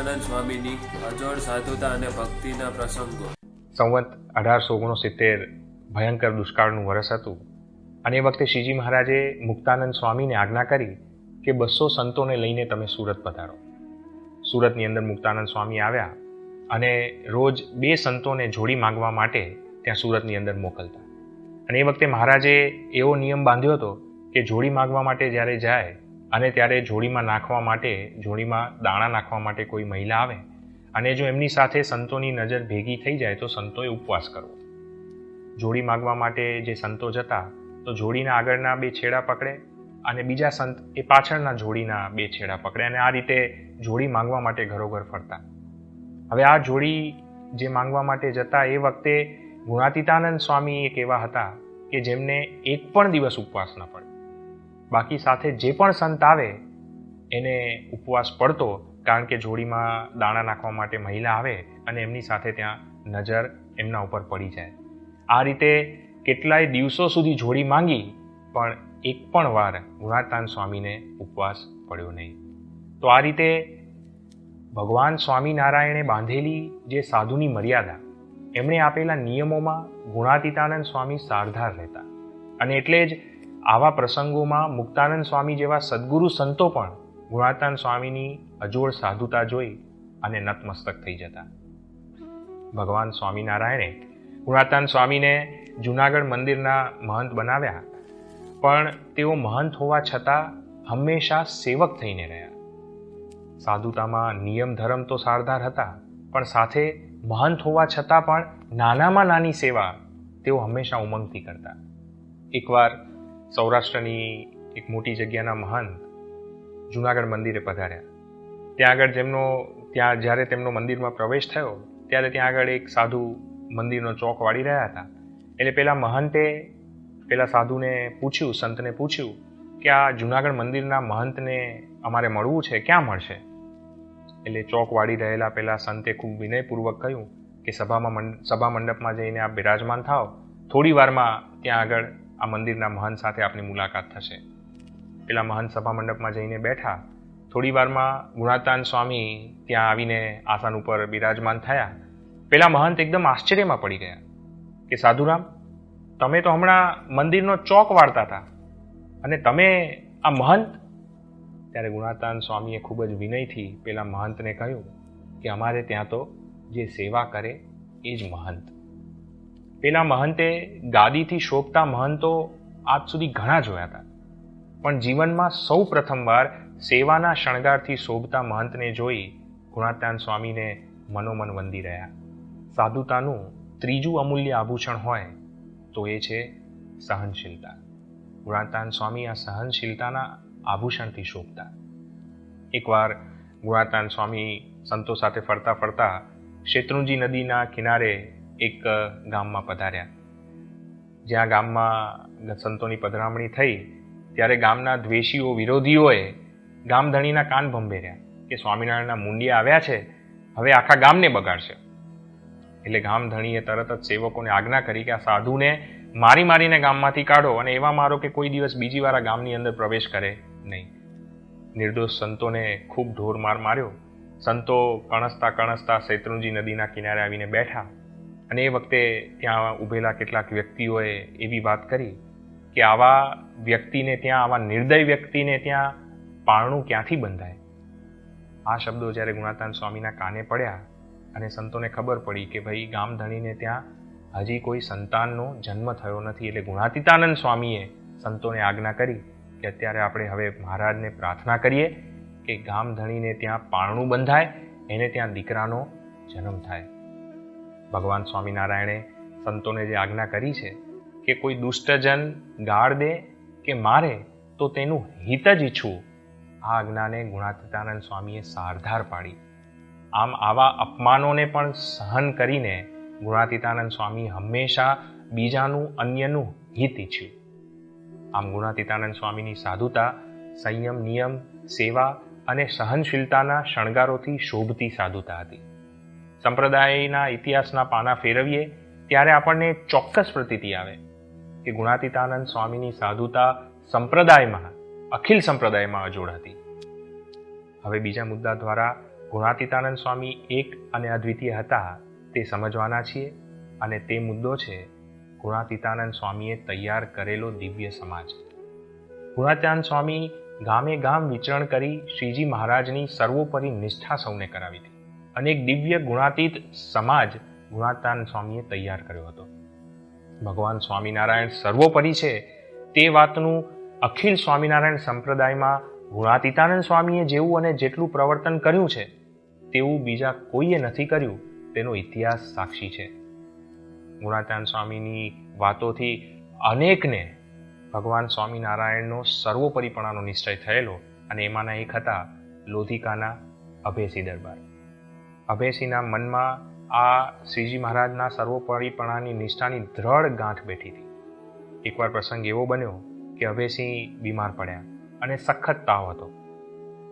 મુક્તાનંદ સ્વામીની અજોડ સાધુતા અને ભક્તિના પ્રસંગો. સંવત અઢારસો ઓગણસિત્તેર ભયંકર દુષ્કાળનું વરસ હતું. અને એ વખતે શ્રીજી મહારાજે મુક્તાનંદ સ્વામીને આજ્ઞા કરી કે બસો સંતોને લઈને તમે સુરત પધારો. સુરતની અંદર મુક્તાનંદ સ્વામી આવ્યા અને રોજ બે સંતોને જોડી માંગવા માટે ત્યાં સુરતની અંદર મોકલતા. અને એ વખતે મહારાજે એવો નિયમ બાંધ્યો હતો કે જોડી માંગવા માટે જ્યારે જાય અને ત્યારે જોડીમાં નાખવા માટે, જોડીમાં દાણા નાખવા માટે કોઈ મહિલા આવે, અને જો એમની સાથે સંતોની નજર ભેગી થઈ જાય, તો સંતોએ ઉપવાસ કરવો. જોડી માગવા માટે જે સંતો જતા, તો જોડીના આગળના બે છેડા પકડે, અને બીજા સંત એ પાછળના જોડીના બે છેડા પકડે, અને આ રીતે જોડી માંગવા માટે ઘરોઘર ફરતા. હવે આ જોડી જે માંગવા માટે જતા, એ વખતે ગુણાતીતાનંદ સ્વામી એક એવા હતા કે જેમને એક પણ દિવસ ઉપવાસ ન પડે. બાકી સાથે જે પણ સંત આવે, એને ઉપવાસ પડતો, કારણ કે જોડીમાં દાણા નાખવા માટે મહિલા આવે અને એમની સાથે ત્યાં નજર એમના ઉપર પડી જાય. આ રીતે કેટલાય દિવસો સુધી જોડી માંગી, પણ એક પણ વાર ગુણાતાન સ્વામીને ઉપવાસ પડ્યો નહીં. તો આ રીતે ભગવાન સ્વામિનારાયણે બાંધેલી જે સાધુની મર્યાદા, એમણે આપેલા નિયમોમાં ગુણાતીતાનંદ સ્વામી સારધાર રહેતા. અને એટલે જ આવા પ્રસંગોમાં મુક્તાનંદ સ્વામી જેવા સદગુરુ સંતો પણ ગુણાતાન સ્વામીની અજોડ સાધુતા જોઈ અને નતમસ્તક થઈ જતા. ભગવાન સ્વામિનારાયણે ગુણાતાન સ્વામીને જુનાગઢ મંદિરના મહંત બનાવ્યા, પણ તેઓ મહંત હોવા છતાં હંમેશા સેવક થઈને રહ્યા. સાધુતામાં નિયમ ધર્મ તો સારધાર હતા, પણ સાથે મહંત હોવા છતાં પણ નાનામાં નાની સેવા તેઓ હંમેશા ઉમંગથી કરતા. એકવાર સૌરાષ્ટ્રની એક મોટી જગ્યાના મહંત જુનાગઢ મંદિરે પધાર્યા. ત્યાં આગળ જેમનો, ત્યાં જ્યારે તેમનો મંદિરમાં પ્રવેશ થયો, ત્યારે ત્યાં આગળ એક સાધુ મંદિરનો ચોક વાળી રહ્યા હતા. એટલે પેલા મહંતે, પેલા સાધુને પૂછ્યું, સંતને પૂછ્યું કે આ જુનાગઢ મંદિરના મહંતને અમારે મળવું છે, ક્યાં મળશે? એટલે ચોક વાળી રહેલા પેલા સંતે ખૂબ વિનયપૂર્વક કહ્યું કે સભામાં સભા મંડપમાં જઈને આપ બિરાજમાન થાઓ. થોડી વારમાં ત્યાં આગળ આ મંદિરના મહંત સાથે આપની મુલાકાત થશે. પેલા મહંત સભા મંડપમાં જઈને બેઠા, થોડી વારમાં ગુણાતાન સ્વામી ત્યાં આવીને આસન ઉપર બિરાજમાન થયા. પેલા મહંત એકદમ આશ્ચર્યમાં પડી ગયા કે, સાધુરામ, તમે તો હમણાં મંદિરનો ચોક વાળતા હતા અને તમે આ મહંત? ત્યારે ગુણાતાન સ્વામીએ ખૂબ જ વિનયથી પેલા મહંતને કહ્યું કે, અમારે ત્યાં તો જે સેવા કરે એ જ મહંત. પેલા મહંતે ગાદીથી શોભતા મહંતો આજ સુધી ઘણા જોયા હતા. પણ જીવનમાં સૌ પ્રથમવાર સેવાના શણગારથી શોભતા મહંતને જોઈ ગુણાત્યાન સ્વામીને મનોમન વંદી રહ્યા. સાધુતાનું ત્રીજું અમૂલ્ય આભૂષણ હોય તો એ છે સહનશીલતા. ગુણાતાન સ્વામી આ સહનશીલતાના આભૂષણથી શોભતા. એકવાર ગુણાતાન સ્વામી સંતો સાથે ફરતા ફરતા શેત્રુંજી નદીના કિનારે એક ગામમાં પધાર્યા. જ્યાં ગામમાં સંતોની પધરામણી થઈ, ત્યારે ગામના દ્વેષીઓ, વિરોધીઓએ ગામધણીના કાન ભંભેર્યા કે સ્વામિનારાયણના મુંડિયા આવ્યા છે, હવે આખા ગામને બગાડશે. એટલે ગામધણીએ તરત જ સેવકોને આજ્ઞા કરી કે આ સાધુને મારી મારીને ગામમાંથી કાઢો અને એવા મારો કે કોઈ દિવસ બીજી વાર ગામની અંદર પ્રવેશ કરે નહીં. નિર્દોષ સંતોને ખૂબ ઢોર માર માર્યો. સંતો કણસતા કણસતા શેત્રુંજી નદીના કિનારે આવીને બેઠા. અને એ વખતે ત્યાં ઊભેલા કેટલાક વ્યક્તિઓએ એવી વાત કરી કે આવા વ્યક્તિને ત્યાં, આવા નિર્દય વ્યક્તિને ત્યાં પારણું ક્યાંથી બંધાય? આ શબ્દો જ્યારે ગુણાતાન સ્વામીના કાને પડ્યા અને સંતોને ખબર પડી કે ભાઈ, ગામ ધણીને ત્યાં હજી કોઈ સંતાનનો જન્મ થયો નથી એટલે ગુણાતીતાનંદ સ્વામીએ સંતોને આજ્ઞા કરી કે અત્યારે આપણે હવે મહારાજને પ્રાર્થના કરીએ કે ગામ ધણીને ત્યાં પારણું બંધાય, એને ત્યાં દીકરાનો જન્મ થાય. ભગવાન સ્વામિનારાયણે સંતોને જે આજ્ઞા કરી છે કે કોઈ દુષ્ટજન ગાળ દે કે મારે, તો તેનું હિત જ ઈચ્છું. આ આજ્ઞાને ગુણાતીતાનંદ સ્વામીએ સારધાર પાડી. આમ આવા અપમાનોને પણ સહન કરીને ગુણાતીતાનંદ સ્વામી હંમેશા બીજાનું, અન્યનું હિત ઈચ્છ્યું. આમ ગુણાતીતાનંદ સ્વામીની સાધુતા, સંયમ, નિયમ, સેવા અને સહનશીલતાના શણગારોથી શોભતી સાધુતા હતી. સંપ્રદાયના ઇતિહાસના પાના ફેરવીએ, ત્યારે આપણને ચોક્કસ પ્રતીતિ આવે કે ગુણાતીતાનંદ સ્વામીની સાધુતા સંપ્રદાયમાં, અખિલ સંપ્રદાયમાં અજોડ હતી. હવે બીજા મુદ્દા દ્વારા ગુણાતીતાનંદ સ્વામી એક અને અદ્વિતીય હતા, તે સમજવાના છીએ અને તે મુદ્દો છે, ગુણાતીતાનંદ સ્વામીએ તૈયાર કરેલો દિવ્ય સમાજ. ગુણાતીતાનંદ સ્વામી ગામે ગામ વિચરણ કરી શ્રીજી મહારાજની સર્વોપરી નિષ્ઠા સૌને કરાવી હતી. અને એક દિવ્ય ગુણાતીત સમાજ ગુણાતાન સ્વામીએ તૈયાર કર્યો હતો. ભગવાન સ્વામિનારાયણ સર્વોપરી છે તે વાતનું અખિલ સ્વામિનારાયણ સંપ્રદાયમાં ગુણાતીતાનંદ સ્વામીએ જેવું અને જેટલું પ્રવર્તન કર્યું છે, તેવું બીજા કોઈએ નથી કર્યું, તેનો ઇતિહાસ સાક્ષી છે. ગુણાતાન સ્વામીની વાતોથી અનેકને ભગવાન સ્વામિનારાયણનો સર્વોપરીપણાનો નિશ્ચય થયેલો અને એમાંના એક હતા લોધિકાના અભેસી દરબાર. અભેસીના મનમાં આ શ્રીજી મહારાજના સર્વોપરીપણાની નિષ્ઠાની દ્રઢ ગાંઠ બેઠી હતી. એકવાર પ્રસંગ એવો બન્યો કે અભેસિંહ બીમાર પડ્યા અને સખત તાવ હતો.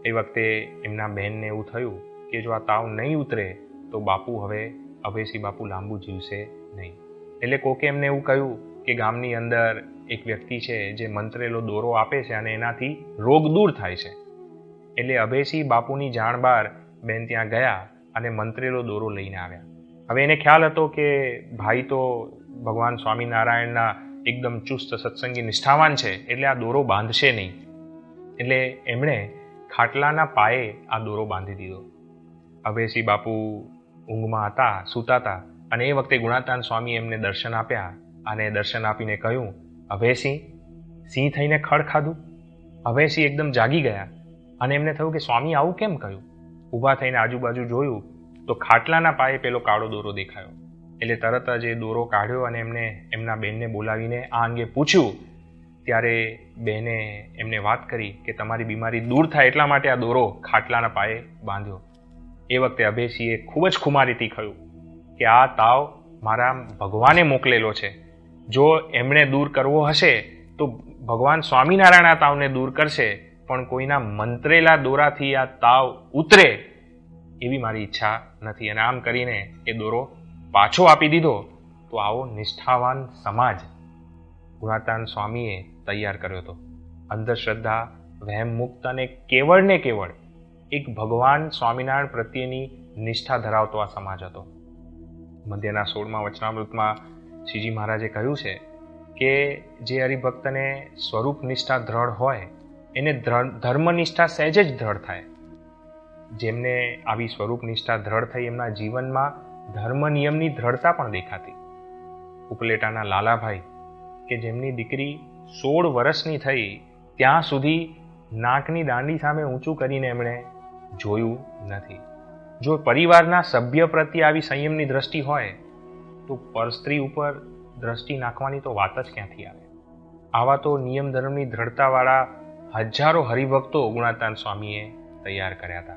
એ વખતે એમના બહેનને એવું થયું કે જો આ તાવ નહીં ઉતરે, તો બાપુ હવે અભયસિંહ બાપુ લાંબુ જીવશે નહીં. એટલે કોકે એમને એવું કહ્યું કે ગામની અંદર એક વ્યક્તિ છે જે મંત્રેલો દોરો આપે છે અને એનાથી રોગ દૂર થાય છે. એટલે અભયસિંહ બાપુની જાણ બહાર બેન ત્યાં ગયા અને મંત્રેલો દોરો લઈને આવ્યા. હવે એને ખ્યાલ હતો કે ભાઈ તો ભગવાન સ્વામિનારાયણના એકદમ ચુસ્ત સત્સંગી નિષ્ઠાવાન છે, એટલે આ દોરો બાંધશે નહીં. એટલે એમણે ખાટલાના પાયે આ દોરો બાંધી દીધો. અભયસિંહ બાપુ ઊંઘમાં હતા, સૂતા હતા, અને એ વખતે ગુણાતાન સ્વામી એમને દર્શન આપ્યા અને દર્શન આપીને કહ્યું અભયસિંહ સિંહ થઈને ખડ ખાધું? અભયસિંહ એકદમ જાગી ગયા. અને એમને થયું કે, સ્વામી, આવું કેમ કહ્યું? ઊભા થઈને આજુબાજુ જોયું તો ખાટલાના પાયે પેલો કાળો દોરો દેખાયો. એટલે તરત જ એ દોરો કાઢ્યો અને એમને, એમના બેનને બોલાવીને આ અંગે પૂછ્યું. ત્યારે બેને એમને વાત કરી કે તમારી બીમારી દૂર થાય એટલા માટે આ દોરો ખાટલાના પાયે બાંધ્યો. એ વખતે અભયસિંહે ખૂબ જ ખુમારીથી કહ્યું કે આ તાવ મારા ભગવાને મોકલેલો છે. જો એમણે દૂર કરવો હશે તો ભગવાન સ્વામિનારાયણ આ તાવને દૂર કરશે. પણ કોઈના મંત્રેલા દોરાથી આ તાવ ઉતરે એવી મારી ઈચ્છા નથી. અને આમ કરીને એ દોરો પાછો આપી દીધો, તો આવો નિષ્ઠાવાન સમાજ ગુણાતાન સ્વામીએ તૈયાર કર્યો હતો. અંધશ્રદ્ધા વહેમ મુક્ત અને કેવળ ને કેવળ એક ભગવાન સ્વામિનારાયણ પ્રત્યેની નિષ્ઠા ધરાવતો આ સમાજ હતો. મધ્યના સોળમાં વચનામૃતમાં શ્રીજી મહારાજે કહ્યું છે કે જે હરિભક્તને સ્વરૂપ નિષ્ઠા દ્રઢ હોય એને ધર્મનિષ્ઠા સહેજ જ દ્રઢ થાય. જેમને આવી સ્વરૂપ નિષ્ઠા દ્રઢ થઈ એમના જીવનમાં ધર્મ નિયમની દ્રઢતા પણ દેખાતી. ઉપલેટાના લાલાભાઈ, કે જેમની દીકરી સોળ વર્ષની થઈ, ત્યાં સુધી નાકની દાંડી સામે ઊંચું કરીને એમણે જોયું નથી. જો પરિવારના સભ્ય પ્રત્યે આવી સંયમની દ્રષ્ટિ હોય, તો પરસ્ત્રી ઉપર દ્રષ્ટિ નાખવાની તો વાત જ ક્યાંથી આવે? આવા તો નિયમ ધર્મની દ્રઢતાવાળા હજારો હરિભક્તો ગુણાતાન સ્વામીએ તૈયાર કર્યા હતા.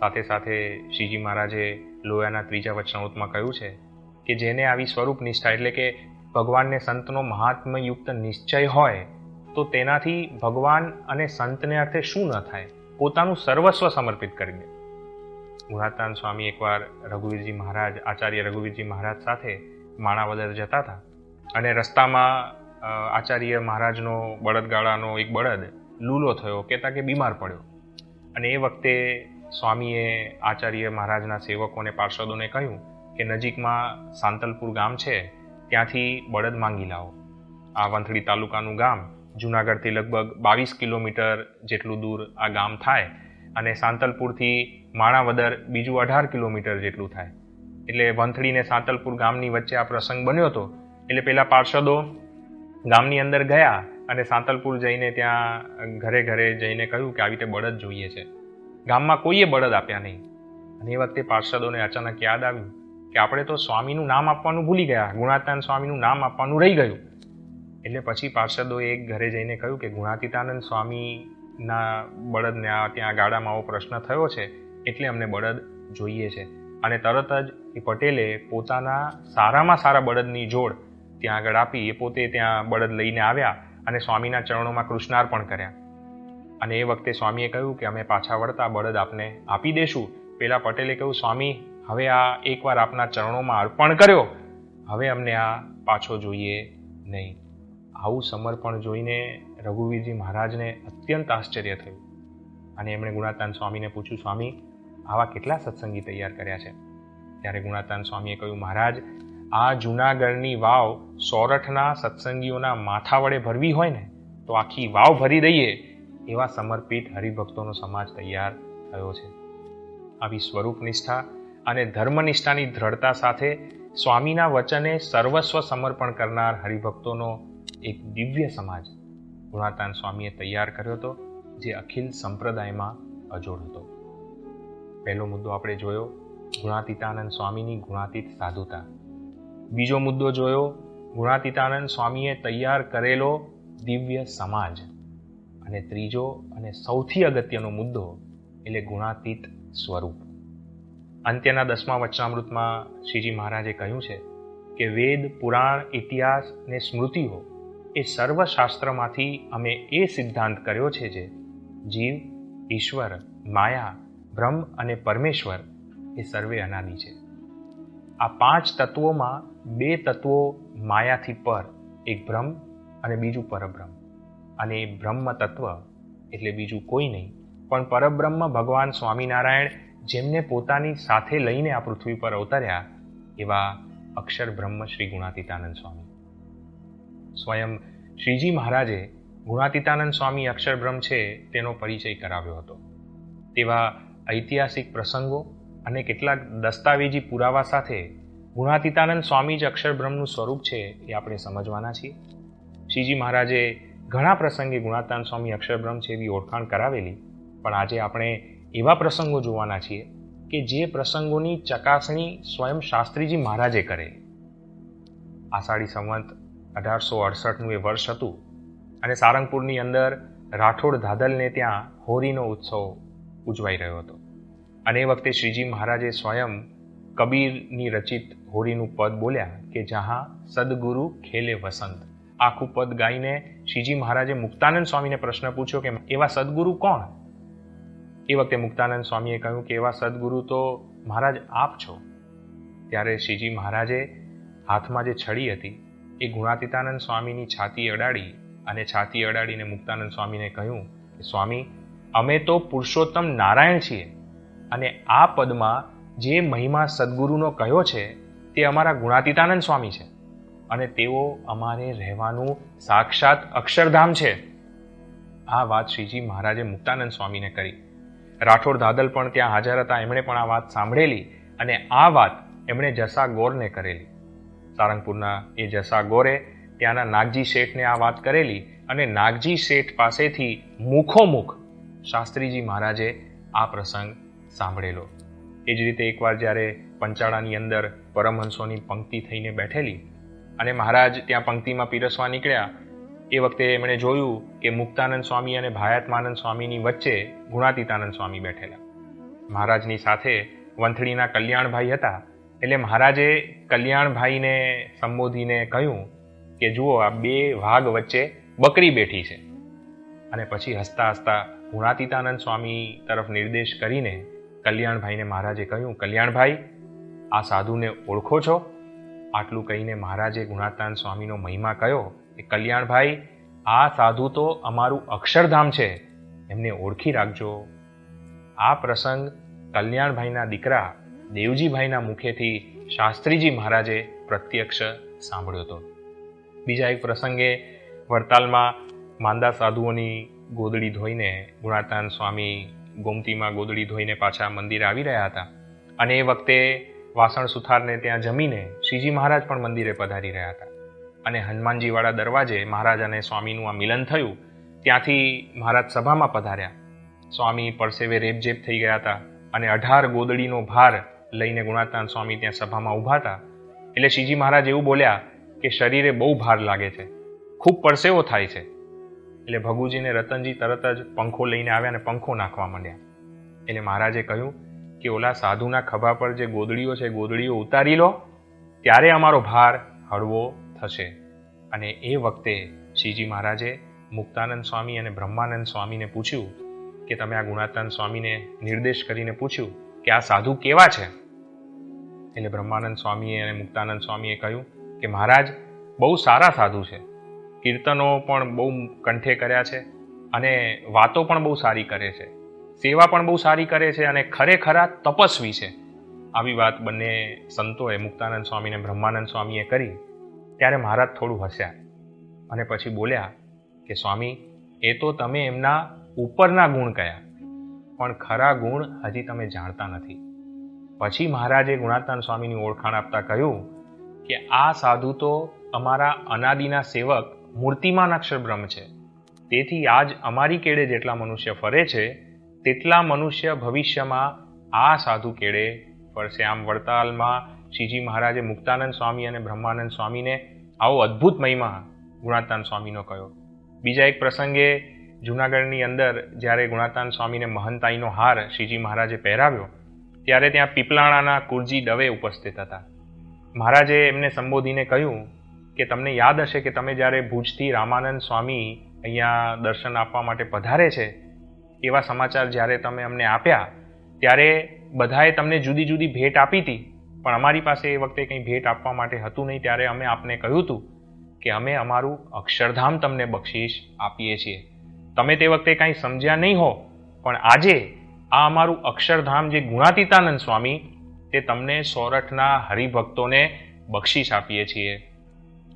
સાથે સાથે શ્રીજી મહારાજે લોયાના ત્રીજા વચનામૃતમાં કહ્યું છે કે જેને આવી સ્વરૂપ નિષ્ઠા એટલે કે ભગવાનને સંતનો મહાત્મયુક્ત નિશ્ચય હોય, તો તેનાથી ભગવાન અને સંતને અર્થે શું ન થાય? પોતાનું સર્વસ્વ સમર્પિત કરી દે ગુણાતાન સ્વામી એકવાર રઘુવીરજી મહારાજ, આચાર્ય રઘુવીરજી મહારાજ સાથે માણાવદર જતા હતા અને રસ્તામાં આચાર્ય મહારાજનો બળદગાળાનો એક બળદ લૂલો થયો, કહેતા કે બીમાર પડ્યો. અને એ વખતે સ્વામીએ આચાર્ય મહારાજના સેવકોને પાર્ષદોને કહ્યું કે નજીકમાં સાંતલપુર ગામ છે, ત્યાંથી બળદ માંગી લાવો. આ વંથળી તાલુકાનું ગામ જુનાગઢથી લગભગ બાવીસ કિલોમીટર જેટલું દૂર આ ગામ થાય અને સાંતલપુરથી માણાવદર બીજું અઢાર કિલોમીટર જેટલું થાય. એટલે વંથળીને સાંતલપુર ગામની વચ્ચે આ પ્રસંગ બન્યો હતો એટલે પેલા પાર્ષદો ગામની અંદર ગયા અને સાંતલપુર જઈને ત્યાં ઘરે ઘરે જઈને કહ્યું કે આવી રીતે બળદ જોઈએ છે. ગામમાં કોઈએ બળદ આપ્યા નહીં. અને એ વખતે પાર્ષદોને અચાનક યાદ આવ્યું કે આપણે તો સ્વામીનું નામ આપવાનું ભૂલી ગયા. ગુણાતાન સ્વામીનું નામ આપવાનું રહી ગયું. એટલે પછી પાર્ષદોએ એક ઘરે જઈને કહ્યું કે ગુણાતીતાનંદ સ્વામીના બળદને આ ત્યાં ગાડામાં આવો પ્રશ્ન થયો છે એટલે અમને બળદ જોઈએ છે. અને તરત જ એ પટેલે પોતાના સારામાં સારા બળદની જોડ ત્યાં આગળ આપી એ પોતે ત્યાં બળદ લઈને આવ્યા અને સ્વામીના ચરણોમાં કૃષ્ણાર્પણ કર્યા. અને એ વખતે સ્વામીએ કહ્યું કે અમે પાછા વળતા બળદ આપને આપી દેશું. પેલા પટેલે કહ્યું, સ્વામી, હવે આ એકવાર આપના ચરણોમાં અર્પણ કર્યો. હવે અમને આ પાછો જોઈએ નહીં. આવું સમર્પણ જોઈને રઘુવીરજી મહારાજને અત્યંત આશ્ચર્ય થયું. અને એમણે ગુણાતાન સ્વામીને પૂછ્યું, સ્વામી, આવા કેટલા સત્સંગી તૈયાર કર્યા છે? ત્યારે ગુણાતાન સ્વામીએ કહ્યું, મહારાજ આ જૂનાગઢની વાવ સોરઠના સત્સંગીઓના માથા વડે ભરવી હોય ને, તો આખી વાવ ભરી દઈએ એવા સમર્પિત હરિભક્તોનો સમાજ તૈયાર થયો છે. આવી સ્વરૂપ નિષ્ઠા અને ધર્મનિષ્ઠાની દ્રઢતા સાથે સ્વામીના વચને સર્વસ્વ સમર્પણ કરનાર હરિભક્તોનો એક દિવ્ય સમાજ ગુણાતાન સ્વામીએ તૈયાર કર્યો હતો, જે અખિલ સંપ્રદાયમાં અજોડ હતો. પહેલો મુદ્દો આપણે જોયો, ગુણાતીતાનંદ સ્વામીની ગુણાતીત સાધુતા. બીજો મુદ્દો જોયો. ગુણાતીતાનંદ સ્વામીએ તૈયાર કરેલો દિવ્ય સમાજ. અને ત્રીજો અને સૌથી અગત્યનો મુદ્દો, એટલે ગુણાતીત સ્વરૂપ. અંત્યના દસમા વચનામૃતમાં શ્રીજી મહારાજે કહ્યું છે કે વેદ, પુરાણ, ઇતિહાસ ને સ્મૃતિઓ એ સર્વશાસ્ત્રમાંથી અમે એ સિદ્ધાંત કર્યો છે જે જીવ, ઈશ્વર, માયા, બ્રહ્મ અને પરમેશ્વર એ સર્વે અનાદિ છે. આ પાંચ તત્વોમાં બે તત્વો માયાથી પર, એક બ્રહ્મ અને બીજું પરબ્રહ્મ. અને એ બ્રહ્મ તત્વ એટલે બીજું કોઈ નહીં, પણ પરબ્રહ્મ ભગવાન સ્વામિનારાયણ જેમને પોતાની સાથે લઈને આ પૃથ્વી પર અવતર્યા એવા અક્ષર બ્રહ્મ શ્રી ગુણાતીતાનંદ સ્વામી. સ્વયં શ્રીજી મહારાજે ગુણાતીતાનંદ સ્વામી અક્ષર બ્રહ્મ છે તેનો પરિચય કરાવ્યો હતો. તેવા ઐતિહાસિક પ્રસંગો અને કેટલાક દસ્તાવેજી પુરાવા સાથે ગુણાતીતાનંદ સ્વામી જ અક્ષરબ્રહ્મનું સ્વરૂપ છે એ આપણે સમજવાના છીએ. શ્રીજી મહારાજે ઘણા પ્રસંગે ગુણાતાન સ્વામી અક્ષરબ્રહ્મ છે એવી ઓળખાણ કરાવેલી, પણ આજે આપણે એવા પ્રસંગો જોવાના છીએ કે જે પ્રસંગોની ચકાસણી સ્વયં શાસ્ત્રીજી મહારાજે કરે. આષાઢી સંવંત અઢારસો અડસઠનું એ વર્ષ હતું અને સારંગપુરની અંદર રાઠોડ ધાદલને ત્યાં હોરીનો ઉત્સવ ઉજવાઈ રહ્યો હતો. અને એ વખતે શ્રીજી મહારાજે સ્વયં કબીરની રચિત હોળીનું પદ બોલ્યા કે જહા સદગુરુ ખેલે વસંત. આખું પદ ગાઈને શ્રીજી મહારાજે મુક્તાનંદ સ્વામીને પ્રશ્ન પૂછ્યો કે એવા સદગુરુ કોણ? એ વખતે મુક્તાનંદ સ્વામીએ કહ્યું કે એવા સદગુરુ તો મહારાજ આપ છો. ત્યારે શ્રીજી મહારાજે હાથમાં જે છડી હતી, એ ગુણાતીતાનંદ સ્વામીની છાતી અડાડી અને છાતી અડાડીને મુક્તાનંદ સ્વામીને કહ્યું કે સ્વામી, અમે તો પુરુષોત્તમ નારાયણ છીએ. અને આ પદમાં જે મહિમા સદગુરુનો કહ્યો છે, તે અમારા ગુણાતીતાનંદ સ્વામી છે. અને તેઓ અમારે રહેવાનું સાક્ષાત અક્ષરધામ છે. આ વાત શ્રીજી મહારાજે મુક્તાનંદ સ્વામીને કરી. રાઠોડ દાદલ પણ ત્યાં હાજર હતા, એમણે પણ આ વાત સાંભળેલી અને આ વાત એમણે જસા ગોરને કરેલી. સારંગપુરના એ જસા ગોરે ત્યાંના નાગજી શેઠને આ વાત કરેલી અને નાગજી શેઠ પાસેથી મુખોમુખ શાસ્ત્રીજી મહારાજે આ પ્રસંગ સાંભળેલો. એ જ રીતે એકવાર જ્યારે પંચાળાની અંદર પરમહંસોની પંક્તિ થઈને બેઠેલી અને મહારાજ ત્યાં પંક્તિમાં પીરસવા નીકળ્યા, એ વખતે એમણે જોયું કે મુક્તાનંદ સ્વામી અને ભાયાત્માનંદ સ્વામીની વચ્ચે ગુણાતીતાનંદ સ્વામી બેઠેલા. મહારાજની સાથે વંથળીના કલ્યાણભાઈ હતા. એટલે મહારાજે કલ્યાણભાઈને સંબોધીને કહ્યું કે, જુઓ, આ બે વાઘ વચ્ચે બકરી બેઠી છે. અને પછી હસતા હસતા ગુણાતીતાનંદ સ્વામી તરફ નિર્દેશ કરીને કલ્યાણભાઈને મહારાજે કહ્યું, કલ્યાણભાઈ, આ સાધુને ઓળખો છો? આટલું કહીને મહારાજે ગુણાતાન સ્વામીનો મહિમા કહ્યો કે, કલ્યાણભાઈ, આ સાધુ તો અમારું અક્ષરધામ છે, એમને ઓળખી રાખજો. આ પ્રસંગ કલ્યાણભાઈના દીકરા દેવજીભાઈના મુખેથી શાસ્ત્રીજી મહારાજે પ્રત્યક્ષ સાંભળ્યો હતો. બીજા એક પ્રસંગે વડતાલમાં માંદા સાધુઓની ગોદડી ધોઈને ગુણાતાન સ્વામી ગોમતીમાં ગોદડી ધોઈને પાછા મંદિરે આવી રહ્યા હતા. અને એ વખતે વાસણ સુથારને ત્યાં જમીને શ્રીજી મહારાજ પણ મંદિરે પધારી રહ્યા હતા. અને હનુમાનજીવાળા દરવાજે મહારાજ અને સ્વામીનું આ મિલન થયું, ત્યાંથી મહારાજ સભામાં પધાર્યા. સ્વામી પરસેવે રેપઝેપ થઈ ગયા હતા અને અઢાર ગોદડીનો ભાર લઈને ગુણાતાન સ્વામી ત્યાં સભામાં ઊભા હતા. એટલે શ્રીજી મહારાજ એવું બોલ્યા કે શરીરે બહુ ભાર લાગે છે. ખૂબ પરસેવો થાય છે. એટલે ભગુજીને રતનજી તરત જ પંખો લઈને આવ્યા અને પંખો નાખવા માંડ્યા. એટલે મહારાજે કહ્યું કે, ઓલા સાધુના ખભા પર જે ગોદડીઓ છે, ગોદડીઓ ઉતારી લો, ત્યારે અમારો ભાર હળવો થશે. અને એ વખતે શ્રીજી મહારાજે મુક્તાનંદ સ્વામી અને બ્રહ્માનંદ સ્વામીને પૂછ્યું કે, તમે આ ગુણાતાન સ્વામીને નિર્દેશ કરીને પૂછ્યું કે, આ સાધુ કેવા છે? એટલે બ્રહ્માનંદ સ્વામીએ અને મુક્તાનંદ સ્વામીએ કહ્યું કે, મહારાજ, બહુ સારા સાધુ છે. કીર્તનો પણ બહુ કંઠે કર્યા છે અને વાતો પણ બહુ સારી કરે છે. સેવા પણ બહુ સારી કરે છે અને ખરેખરા તપસ્વી છે. આવી વાત બંને સંતોએ મુક્તાનંદ સ્વામીને બ્રહ્માનંદ સ્વામીએ કરી. ત્યારે મહારાજ થોડું હસ્યા અને પછી બોલ્યા કે સ્વામી, એ તો તમે એમના ઉપરના ગુણ કયા? પણ ખરા ગુણ હજી તમે જાણતા નથી. પછી મહારાજે ગુણાતાન સ્વામીની ઓળખાણ આપતા કહ્યું કે આ સાધુ તો અમારા અનાદિના સેવક મૂર્તિમાન અક્ષર બ્રહ્મ છે. તેથી આજ અમારી કેળે જેટલા મનુષ્ય ફરે છે, તેટલા મનુષ્ય ભવિષ્યમાં આ સાધુ કેળે ફરશે. આમ વડતાલમાં શ્રીજી મહારાજે મુક્તાનંદ સ્વામી અને બ્રહ્માનંદ સ્વામીને આવો અદ્ભુત મહિમા ગુણાતાન સ્વામીનો કહ્યો. બીજા એક પ્રસંગે જુનાગઢની અંદર જ્યારે ગુણાતાન સ્વામીને મહંતાઈનો હાર શ્રીજી મહારાજે પહેરાવ્યો, ત્યારે ત્યાં પીપલાણાના કુરજી દવે ઉપસ્થિત હતા. મહારાજે એમને સંબોધીને કહ્યું કે તમને યાદ હશે કે તમે જ્યારે ભુજથી રામાનંદ સ્વામી અહીંયા દર્શન આપવા માટે પધારે છે, એવા સમાચાર જ્યારે તમે અમને આપ્યા, ત્યારે બધાએ તમને જુદી જુદી ભેટ આપી હતી. પણ અમારી પાસે એ વખતે કંઈ ભેટ આપવા માટે હતું નહીં, ત્યારે અમે આપને કહ્યું હતું કે અમે અમારું અક્ષરધામ તમને બક્ષિસ આપીએ છીએ. તમે તે વખતે કાંઈ સમજ્યા નહીં હો, પણ આજે આ અમારું અક્ષરધામ જે ગુણાતીતાનંદ સ્વામી, તે તમને સોરઠના હરિભક્તોને બક્ષિસ આપીએ છીએ.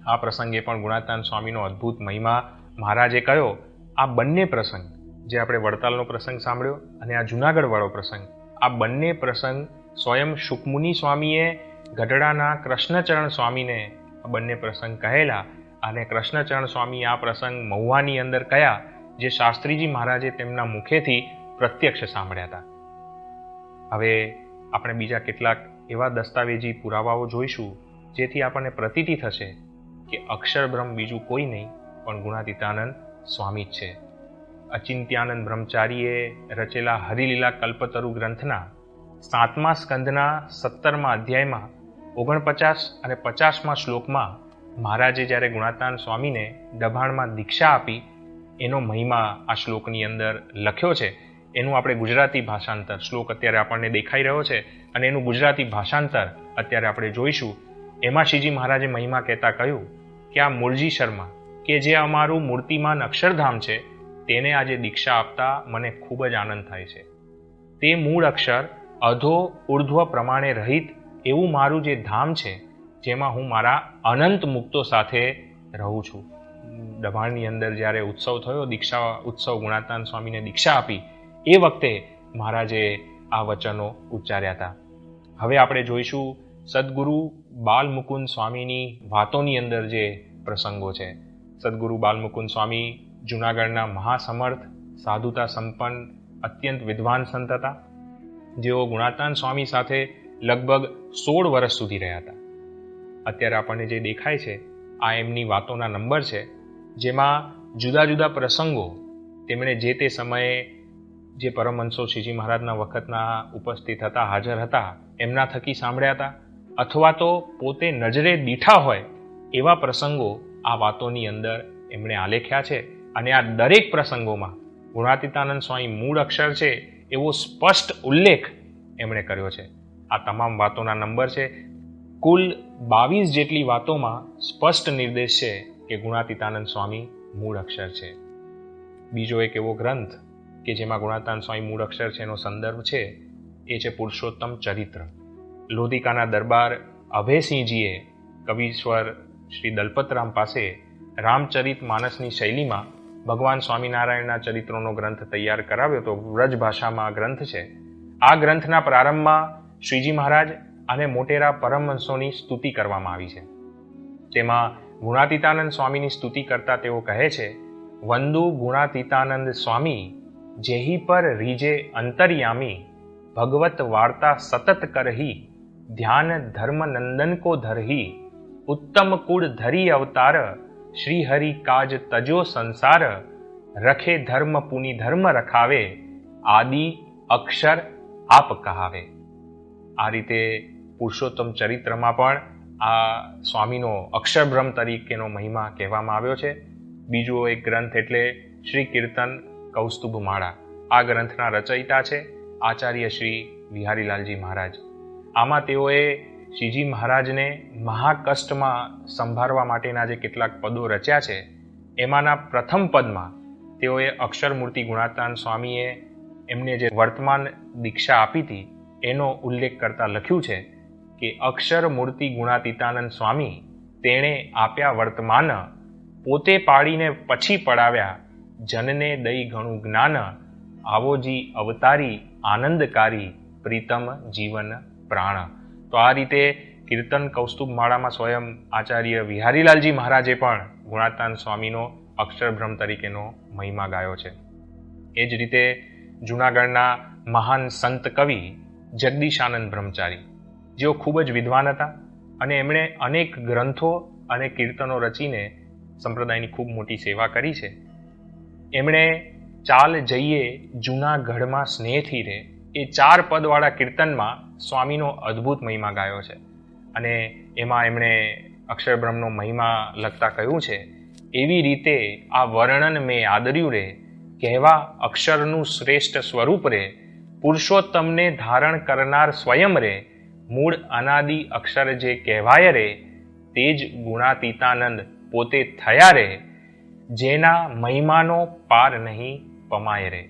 આ પ્રસંગે પણ ગુણાતાન સ્વામીનો અદ્ભુત મહિમા મહારાજે કહ્યો, આ બંને પ્રસંગ, જે આપણે વડતાલનો પ્રસંગ સાંભળ્યો અને આ જૂનાગઢવાળો પ્રસંગ, આ બંને પ્રસંગ સ્વયં સુકમુનિ સ્વામીએ, ગઢડાના કૃષ્ણચરણ સ્વામીને આ બંને પ્રસંગ કહેલા અને કૃષ્ણચરણ સ્વામી આ પ્રસંગ મહુવાની અંદર કયા, જે શાસ્ત્રીજી મહારાજે તેમના મુખેથી પ્રત્યક્ષ સાંભળ્યા હતા. હવે આપણે બીજા કેટલાક એવા દસ્તાવેજી પુરાવાઓ જોઈશું, જેથી આપણને પ્રતીતિ થશે કે અક્ષર બ્રહ્મ બીજું કોઈ નહીં, પણ ગુણાતીતાનંદ સ્વામી જ છે. અચિંત્યાનંદ બ્રહ્મચારીએ રચેલા હરિલીલા કલ્પતરુ ગ્રંથના સાતમા સ્કંદના સત્તરમા અધ્યાયમાં, ઓગણપચાસ અને પચાસમાં શ્લોકમાં મહારાજે જ્યારે ગુણાતાન સ્વામીને દબાણમાં દીક્ષા આપી, એનો મહિમા આ શ્લોકની અંદર લખ્યો છે. એનું આપણે ગુજરાતી ભાષાંતર, શ્લોક અત્યારે આપણને દેખાઈ રહ્યો છે અને એનું ગુજરાતી ભાષાંતર અત્યારે આપણે જોઈશું. એમાં શ્રીજી મહારાજે મહિમા કહેતા કહ્યું કે આ મુરજી શર્મા, કે જે અમારું મૂર્તિમાન અક્ષરધામ છે, તેને આજે દીક્ષા આપતા મને ખૂબ જ આનંદ થાય છે. તે મૂળ અક્ષર અધો ઉર્ધ્વ પ્રમાણે રહિત એવું મારું જે ધામ છે, જેમાં હું મારા અનંત મુક્તો સાથે રહું છું. દબાણની અંદર જ્યારે ઉત્સવ થયો, દીક્ષા ઉત્સવ ગુણાતાન સ્વામીને દીક્ષા આપી, એ વખતે મહારાજે આ વચનો ઉચ્ચાર્યા હતા. હવે આપણે જોઈશું સદગુરુ બાલમુકુંદ સ્વામીની વાતોની અંદર જે પ્રસંગો છે. સદગુરુ બાલમુકુંદ સ્વામી જુનાગઢના મહાસમર્થ, સાધુતા સંપન્ન, અત્યંત વિદ્વાન સંત હતા. જેઓ ગુણાતાન સ્વામી સાથે લગભગ સોળ વર્ષ સુધી રહ્યા હતા. અત્યારે આપણને જે દેખાય છે, આ એમની વાતોના નંબર છે, જેમાં જુદા જુદા પ્રસંગો તેમણે જે તે સમયે જે પરમહંસો શ્રીજી મહારાજના વખતના ઉપસ્થિત હતા, હાજર હતા, એમના થકી સાંભળ્યા હતા. અથવા તો પોતે નજરે દીઠા હોય એવા પ્રસંગો આ વાતોની અંદર એમણે આલેખ્યા છે. અને આ દરેક પ્રસંગોમાં ગુણાતીતાનંદ સ્વામી મૂળ અક્ષર છે એવો સ્પષ્ટ ઉલ્લેખ એમણે કર્યો છે. આ તમામ વાતોના નંબર છે. કુલ બાવીસ જેટલી વાતોમાં સ્પષ્ટ નિર્દેશ છે કે ગુણાતીતાનંદ સ્વામી મૂળ અક્ષર છે. બીજો એક એવો ગ્રંથ કે જેમાં ગુણાતાન સ્વામી મૂળ અક્ષર છે એનો સંદર્ભ છે એ છે પુરુષોત્તમ ચરિત્ર. લોધિકાના દરબાર અભયસિંહજીએ કવિશ્વર શ્રી દલપતરામ પાસે રામચરિત માનસની શૈલીમાં ભગવાન સ્વામિનારાયણના ચરિત્રોનો ગ્રંથ તૈયાર કરાવ્યો તો વ્રજ ભાષામાં ગ્રંથ છે. આ ગ્રંથના પ્રારંભમાં શ્રીજી મહારાજ અને મોટેરા પરમહંસોની સ્તુતિ કરવામાં આવી છે. તેમાં ગુણાતીતાનંદ સ્વામીની સ્તુતિ કરતા તેઓ કહે છે, વંદુ ગુણાતીતાનંદ સ્વામી, જેહી પર રીજે અંતર્યામી, ભગવત વાર્તા સતત કરહી ધ્યાન કો ધરહી ઉત્તમ કુળ ધરી અવતાર શ્રી હરિ કાજ તજો સંસાર રખે ધર્મ પુની ધર્મ રખાવે આદિ અક્ષર આપ કહાવે આ રીતે પુરુષોત્તમ ચરિત્રમાં પણ આ સ્વામીનો અક્ષરબ્રહ્મ તરીકેનો મહિમા કહેવામાં આવ્યો છે. બીજો એક ગ્રંથ એટલે શ્રી કીર્તન કૌસ્તુભ માળા આ ગ્રંથના રચયિતા છે આચાર્ય શ્રી વિહારીલાલજી મહારાજ. આમાં તેઓએ શ્રીજી મહારાજને મહાકષ્ટમાં સંભાળવા માટેના જે કેટલાક પદો રચ્યા છે, એમાંના પ્રથમ પદમાં તેઓએ અક્ષરમૂર્તિ ગુણાતાન સ્વામીએ એમને જે વર્તમાન દીક્ષા આપી હતી, એનો ઉલ્લેખ કરતા લખ્યું છે કે અક્ષરમૂર્તિ ગુણાતીતાનંદ સ્વામી તેણે આપ્યા વર્તમાન પોતે પાડીને પછી પડાવ્યા જનને દઈ ઘણું જ્ઞાન આવોજી અવતારી આનંદકારી પ્રીતમ જીવન પ્રાણ. તો આ રીતે કીર્તન કૌસ્તુભ માળામાં સ્વયં આચાર્ય વિહારીલાલજી મહારાજે પણ ગુણાતાન સ્વામીનો અક્ષરભ્રમ તરીકેનો મહિમા ગાયો છે. એ જ રીતે જૂનાગઢના મહાન સંત કવિ જગદીશાનંદ બ્રહ્મચારી, જેઓ ખૂબ જ વિદ્વાન હતા અને એમણે અનેક ગ્રંથો અને કીર્તનો રચીને સંપ્રદાયની ખૂબ મોટી સેવા કરી છે. એમણે ચાલ જઈએ જૂનાગઢમાં સ્નેહથી રે એ ચાર પદવાળા કીર્તનમાં સ્વામીનો અદ્ભુત મહિમા ગાયો છે. અને એમાં એમણે અક્ષરબ્રહ્મનો મહિમા લખતા કહ્યું છે, એવી રીતે આ વર્ણન મેં આદર્યું રે, કહેવા અક્ષરનું શ્રેષ્ઠ સ્વરૂપ રે, પુરુષોત્તમને ધારણ કરનાર સ્વયં રે, મૂળ અનાદિ અક્ષર જે કહેવાય રે, તે જ ગુણાતીતાનંદ પોતે થયા રે, જેના મહિમાનો પાર નહીં પમાય રે.